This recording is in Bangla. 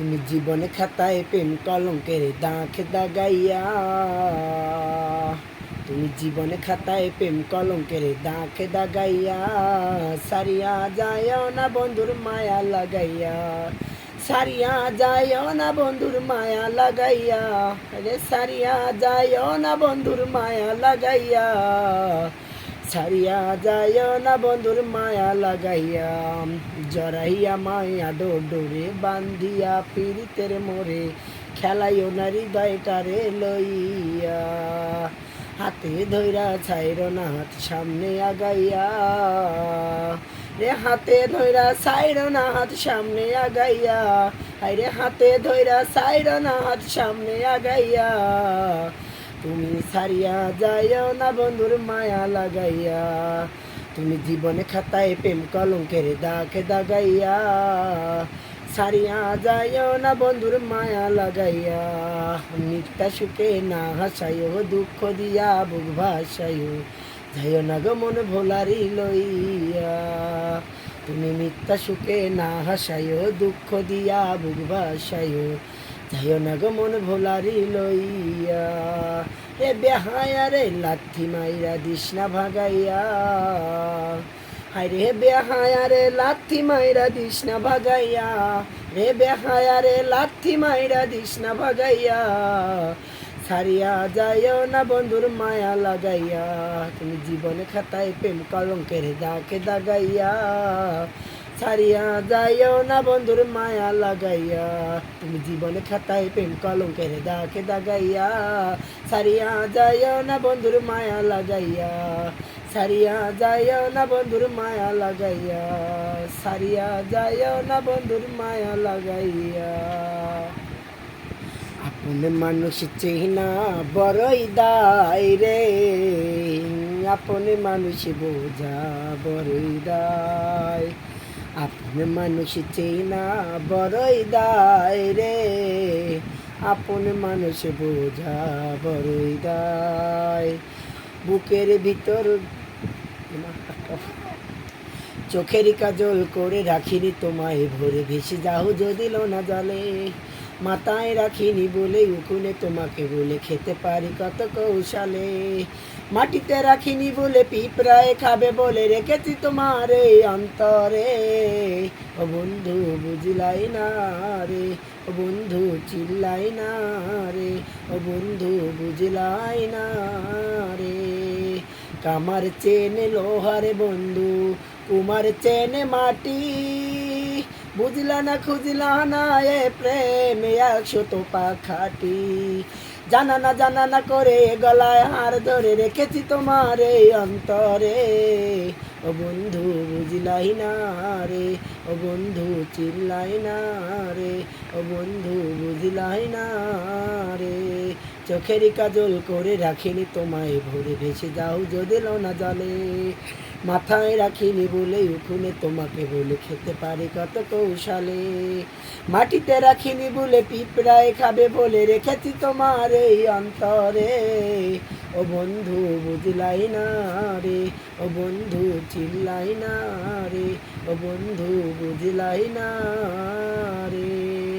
তুমি জীবনে খাতায় প্রেম কলঙ্কের দাঁখ দাগাইয়া। তুমি জীবনে খাতায় প্রেম কলঙ্কের দাঁখ দাগাইয়া। সারিয়া যায় না বন্ধুর মায়া লাগাইয়া। সারিয়া যায় না বন্ধুর মায়া লাগাইয়া। রে সারিয়া যায় না বন্ধুর মায়া লাগাইয়া। ছাড়িয়া যায় না বন্ধুর মায়া লাগাইয়া। জরাইয়া মায়া ডোরে বান্ধিয়া পীড়িতের মোরে খেলাইও না হৃদয়টারে লইয়া। হাতে ধৈরা ছাইর না হাত, সামনে আগাইয়া। রে হাতে ধৈরা সাইর না হাত, সামনে আগাইয়া। আরে হাতে ধৈরা সাইর না হাত, সামনে আগাইয়া। তুমি সারিয়া যাইও না বন্ধুর মায়া লাগাইয়া। তুমি জীবনে খাতায় প্রেম কলঙ্কের দাগ দাগাইয়া। সারিয়া যাইও না বন্ধুর মায়া লাগাইয়া। মিথ্যা সুখে না হাসাইও, দুঃখ দিয়া বুক ভাসাইও। যাইও না গো মন ভোলারি লইয়া। তুমি মিথ্যা সুখে না হাসাইও, দুঃখ দিয়া বুক ভাসাইও। যাইও না মন ভোলারি লইয়া এ বেহায়া রে লাথি মাইরা দিস না ভাগাইয়া হায় রে বেহায়া রে লাথি মাইরা দিস না ভাগাইয়া রে বেহায়া রে লাথি মাইরা দিস না ভাগাইয়া সারিয়া যাইও না বন্ধুর মায়া লাগাইয়া তুমি জীবনে খাতায় প্রেম কলঙ্কের দাকে দাগাইয়া সারিয়া যাইও না বন্ধুর মায়া লাগাইয়া। তুমি জীবনে খাতায় প্রেম কলঙ্কের দাকে দাগাইয়া। সারিয়া যাইও না বন্ধুর মায়া লাগাইয়া। সারিয়া যাইও না বন্ধুর মায়া লাগাইয়া। সারিয়া যাইও না বন্ধুর মায়া লাগাইয়া। আপন মানুষ চেহিনা বড়ই দায় রে। আপন মানুষ বোঝা বড়ই দায়। আপন মানুষ চেনা বড়ই দায় রে। আপন মানুষ বোঝা বড়ই দায়। বুকের ভিতর চোখের কাজল করে রাখিনি তোমায়, ভরে ভেসে যাও যদি না জলে। মাথায় রাখিনি বলে উকুনে তোমাকে বলে খেতে পারি কত কৌশলে। মাটিতে রাখিনি বলে পিঁপড়ায় খাবে বলে রেখেছি তোমার এই অন্তরে। ও বন্ধু, বুঝলাই না রে, ও বন্ধু, চিল্লাই না রে, ও বন্ধু, বুঝলাই না রে। কামার চেনে লোহার বন্ধু, কুমার চেনে মাটি। বুঝলা না, খুঁজলা না, এ প্রেম একশো তো পাখাটি জানা না জানা না করে গলায় হার ধরে রেখেছি তোমার এই অন্তরে। ও বন্ধু, বুঝলাই না রে, ও বন্ধু চিল্লাই না রে, ও বন্ধু বুঝলাই না চোখেরই কাজল করে রাখিনি, তোমায় ভরে ভেসে যাও যদি না জলে। মাথায় রাখিনি বলে উঠুনে তোমাকে বলে খেতে পারি কত কৌশলে। মাটিতে রাখিনি বলে পিঁপড়ায় খাবে বলে রেখেছি তোমার এই অন্তরে। ও বন্ধু, বুঝলাই না রে, ও বন্ধু, চিল্লাই না রে, ও বন্ধু, বুঝলাই না রে।